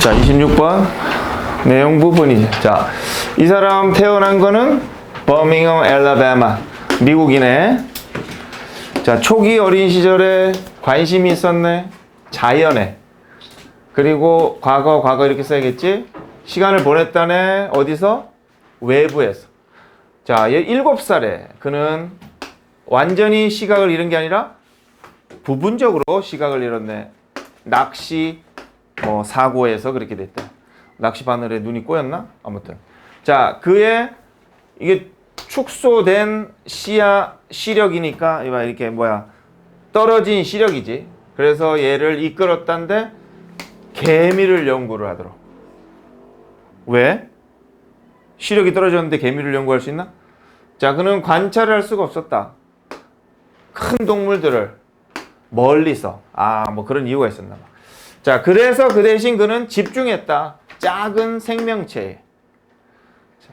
자, 26번 내용 부분이죠. 자, 이 사람 태어난 거는 버밍엄, 엘라베마, 미국이네. 자, 초기 어린 시절에 관심이 있었네. 자연에. 그리고 과거, 과거 이렇게 써야겠지? 시간을 보냈다네. 어디서? 외부에서. 자, 얘 7살에 그는 완전히 시각을 잃은 게 아니라 부분적으로 시각을 잃었네. 낚시 뭐 사고에서 그렇게 됐다. 낚시 바늘에 눈이 꼬였나? 아무튼. 자, 그의 이게 축소된 시야 시력이니까 이봐 이렇게 뭐야 떨어진 시력이지. 그래서 얘를 이끌었단데 개미를 연구를 하도록. 왜? 시력이 떨어졌는데 개미를 연구할 수 있나? 자, 그는 관찰을 할 수가 없었다. 큰 동물들을 멀리서 아 뭐 그런 이유가 있었나 봐. 자 그래서 그 대신 그는 집중했다. 작은 생명체에. 자,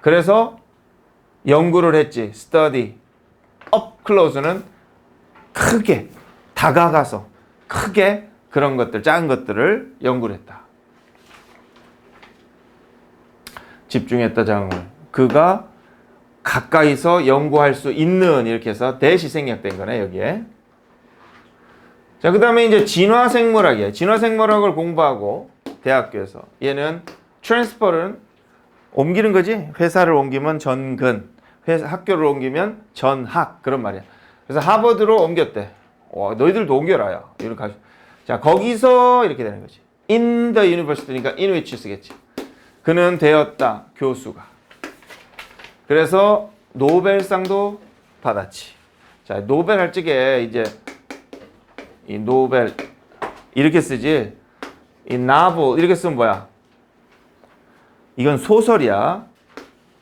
그래서 연구를 했지. study. up close는 크게 다가가서 크게 그런 것들 작은 것들을 연구를 했다. 집중했다 장을 그가 가까이서 연구할 수 있는 이렇게 해서 대시 생략된 거네 여기에. 자, 그 다음에 이제 진화생물학이에요. 진화생물학을 공부하고 대학교에서 얘는 트랜스퍼는 옮기는 거지. 회사를 옮기면 전근, 회사 학교를 옮기면 전학 그런 말이야. 그래서 하버드로 옮겼대. 와, 너희들도 옮겨라야. 이렇게 가시. 자, 거기서 이렇게 되는 거지. In the university니까 in which 쓰겠지. 그는 되었다 교수가. 그래서 노벨상도 받았지. 자, 노벨 할 적에 이제 이 노벨 이렇게 쓰지. 이 나보 이렇게 쓰면 뭐야? 이건 소설이야.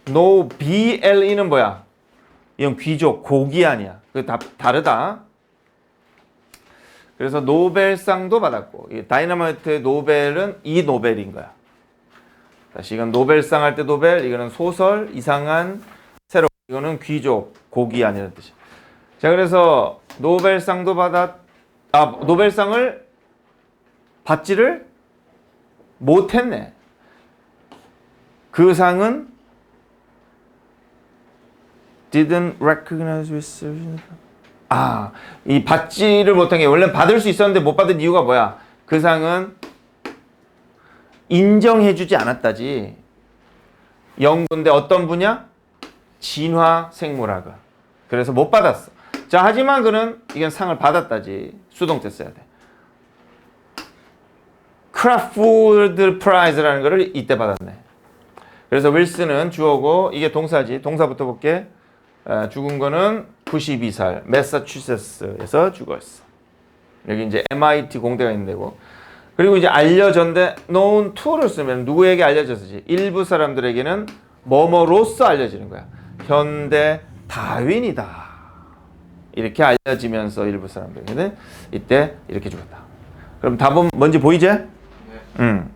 노 BLE는 뭐야? 이건 귀족 고기 아니야. 그 다 다르다. 그래서 노벨상도 받았고 이 다이너마이트의 노벨은 이 노벨인 거야. 다시 이건 노벨상 할 때 노벨, 이거는 소설, 이상한, 새로 이거는 귀족, 고기 아니라는 뜻이. 자, 그래서 노벨상도 받았, 아 노벨상을 받지를 못했네. 그 상은 didn't recognize with 아, 이 받지를 못한 게 원래 받을 수 있었는데 못 받은 이유가 뭐야? 그 상은 인정해주지 않았다지. 연구인데 어떤 분야? 진화 생물학을. 그래서 못 받았어. 자, 하지만 그는 이건 상을 받았다지. 수동태 써야 돼. 크라프트 프라이즈라는 거를 이때 받았네. 그래서 윌슨은 주어고 이게 동사지. 동사부터 볼게. 어, 죽은 거는 92살 매사추세츠에서 죽었어. 여기 이제 MIT 공대가 있는 데고. 그리고 이제 알려졌는데 known to를 쓰면 누구에게 알려졌지? 일부 사람들에게는 뭐뭐로서 알려지는 거야. 현대 다윈이다. 이렇게 알려지면서 일부 사람들에게는 이때 이렇게 죽었다. 그럼 답은 뭔지 보이지? 응.